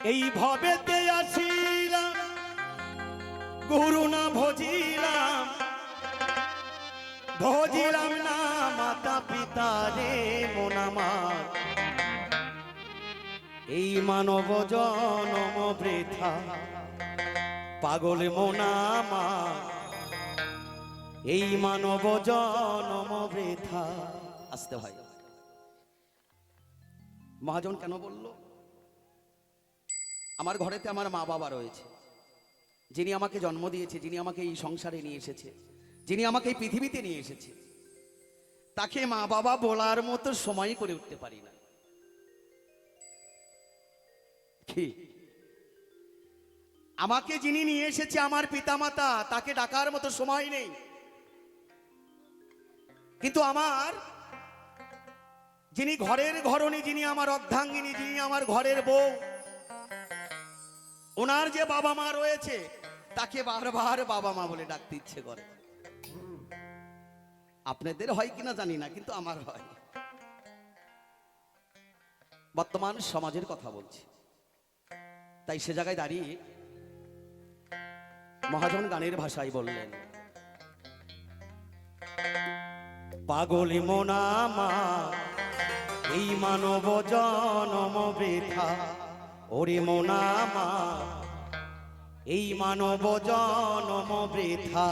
এই ভবেতে আসিলাম, গুরু না ভজিলাম ভজিলাম না মাতা পিতা রে মোনামার এই মানব জনম বৃথা, পাগল মোনামা এই মানব জনম বৃথা। আসতে হয় মহাজন কেন বলল? আমার ঘরেতে আমার মা বাবা রয়েছে। যিনি আমাকে জন্ম দিয়েছে, যিনি আমাকে এই সংসারে নিয়ে এসেছে, যিনি আমাকে এই পৃথিবীতে নিয়ে এসেছে। তাকে মা বাবা বলার মতো সময় করে উঠতে পারি না। আমাকে যিনি নিয়ে এসেছে আমার পিতামাতা, তাকে ডাকার মতো সময় নেই। কিন্তু আমার যিনি ঘরের ঘরণী, যিনি আমার অর্ধাঙ্গিনী, যিনি আমার ঘরের বউ ওনার যে বাবা মা রয়েছে, তাকে বারবার বাবা মা বলে ডাকতে ইচ্ছে করে। আপনাদের হয় কিনা জানি না, কিন্তু আমার হয়। বর্তমান সমাজের কথা বলছি। তাই সে জায়গায় দাঁড়িয়ে মহাজন গানের ভাষায় বললেন, পাগলি মোনামা এই মানব জনম বৃথা। ওরে মোনামা এই মানব জনম বৃথা।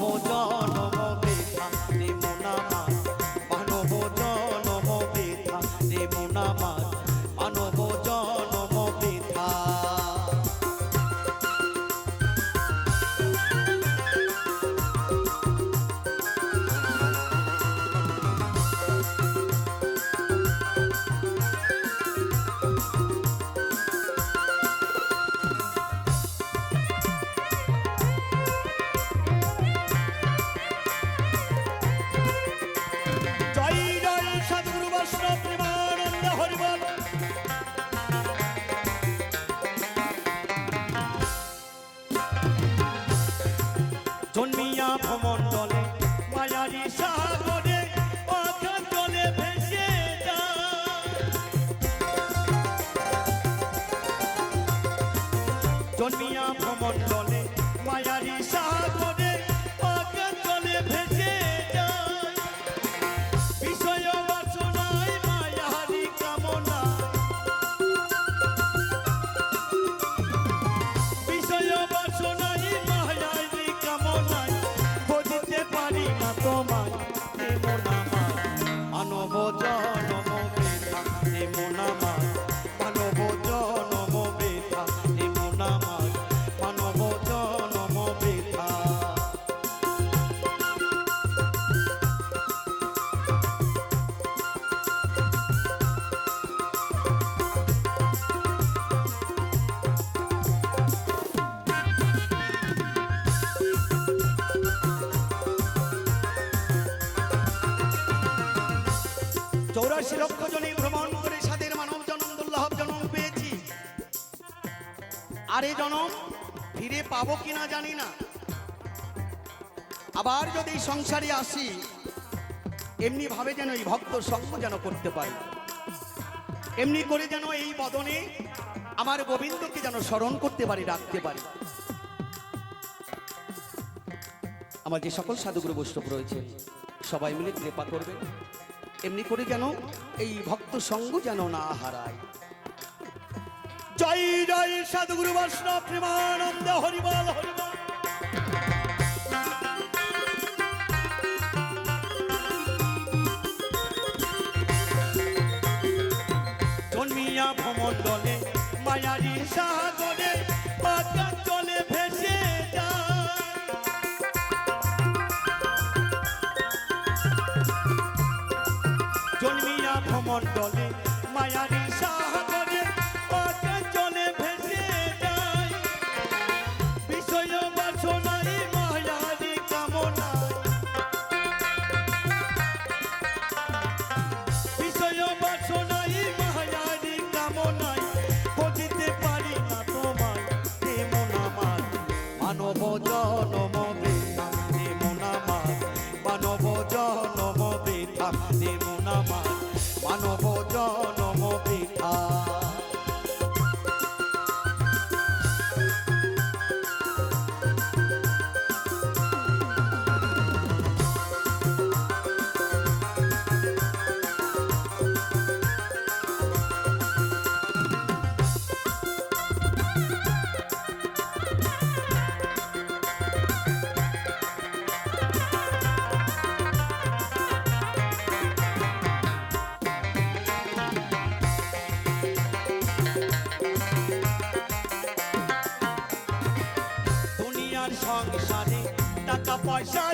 মানব জনম জন্মিয়া ভ্রমণ্ডলে চৌরাশি লক্ষ জনে ভ্রমণ করে সাদের মানব জনম, দুর্লভ জনম পেয়েছি। আর জনম, ফিরে পাবো কিনা জানি না। আবার যদি সংসারে আসি, এমনি ভাবে যেন এই ভক্ত সঙ্গ যেন করতে পারি। এমনি করে যেন এই বদনে আমার গোবিন্দকে যেন স্মরণ করতে পারি, রাখতে পারি। আমার যে সকল সাধুগুরু বৈষ্ণব রয়েছে, সবাই মিলে কৃপা করবেন। এমনি করে যেন এই ভক্ত সঙ্গ যেন না হারায়। জয় জয় সাধুগুরু বৈষ্ণব, প্রেমানন্দ, হরিবল জন্মিয়া ভ্রমণ দলে মায়ারি টাকা পয়সার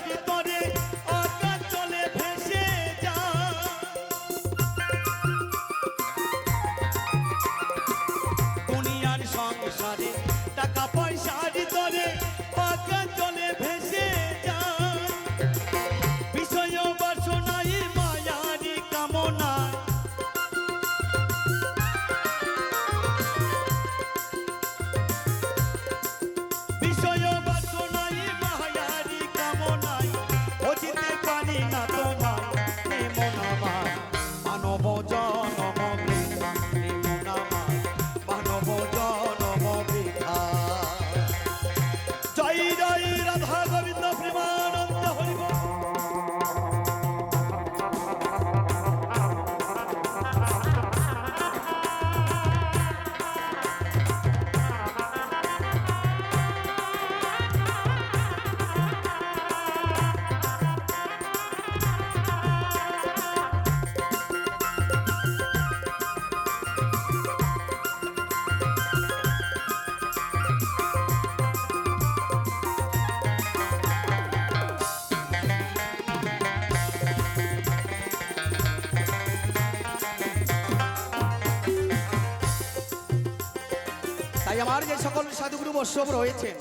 আমার যে সকল সাধুগুরু বৈষ্ণব রয়েছেন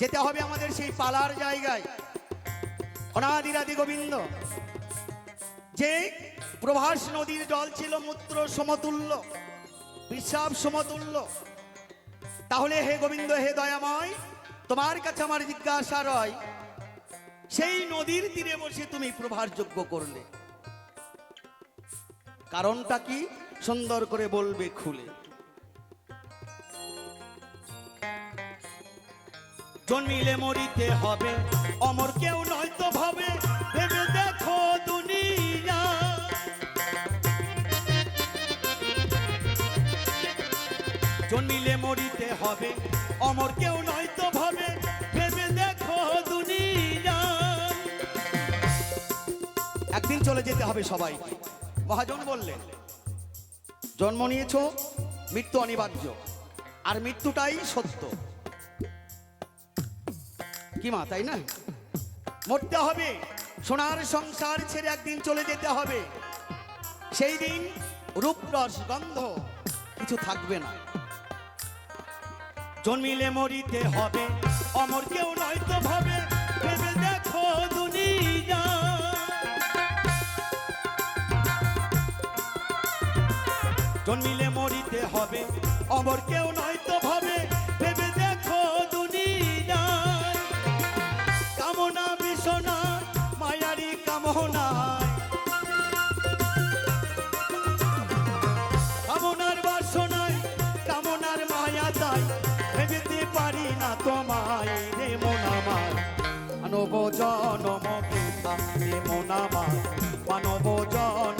যেতে হবে আমাদের সেই পালার জায়গায়। অনাদিরাদি গোবিন্দ, যে প্রভাস নদীর জল ছিল মূত্র সমতুল্য বিশ্বাব সমতুল্য, তাহলে হে গোবিন্দ, হে দয়াময়, তোমার কাছে আমার জিজ্ঞাসা রয়, সেই নদীর তীরে বসে তুমি প্রভার যোগ্য করলে। কারণটা কি? সুন্দর করে বলবে খুলে। জন্মিলে মরিতে হবে। অমর কেউ নয়তো ভাবে, ভেবে দেখো দুনিয়া। জন্মিলে মরিতে হবে, অমর কেউ নয়তো ভাবে, ভেবে দেখো দুনিয়া। একদিন চলে যেতে হবে সবাই। মহাজন বললেন, জন্ম নিয়েছ, মৃত্যু অনিবার্য। আর মৃত্যুটাই সত্য। কি মা, তাই না মরতে হবে, সোনার সংসার ছেড়ে একদিন চলে যেতে হবে। সেই দিন রূপরস গন্ধ কিছু থাকবে না। জন্মিলে মরিতে হবে, অমর কেউ নয়তো ভাবে দেখো জন্মিলে মরিতে হবে, অমর কেউ মন আমার মানব জনম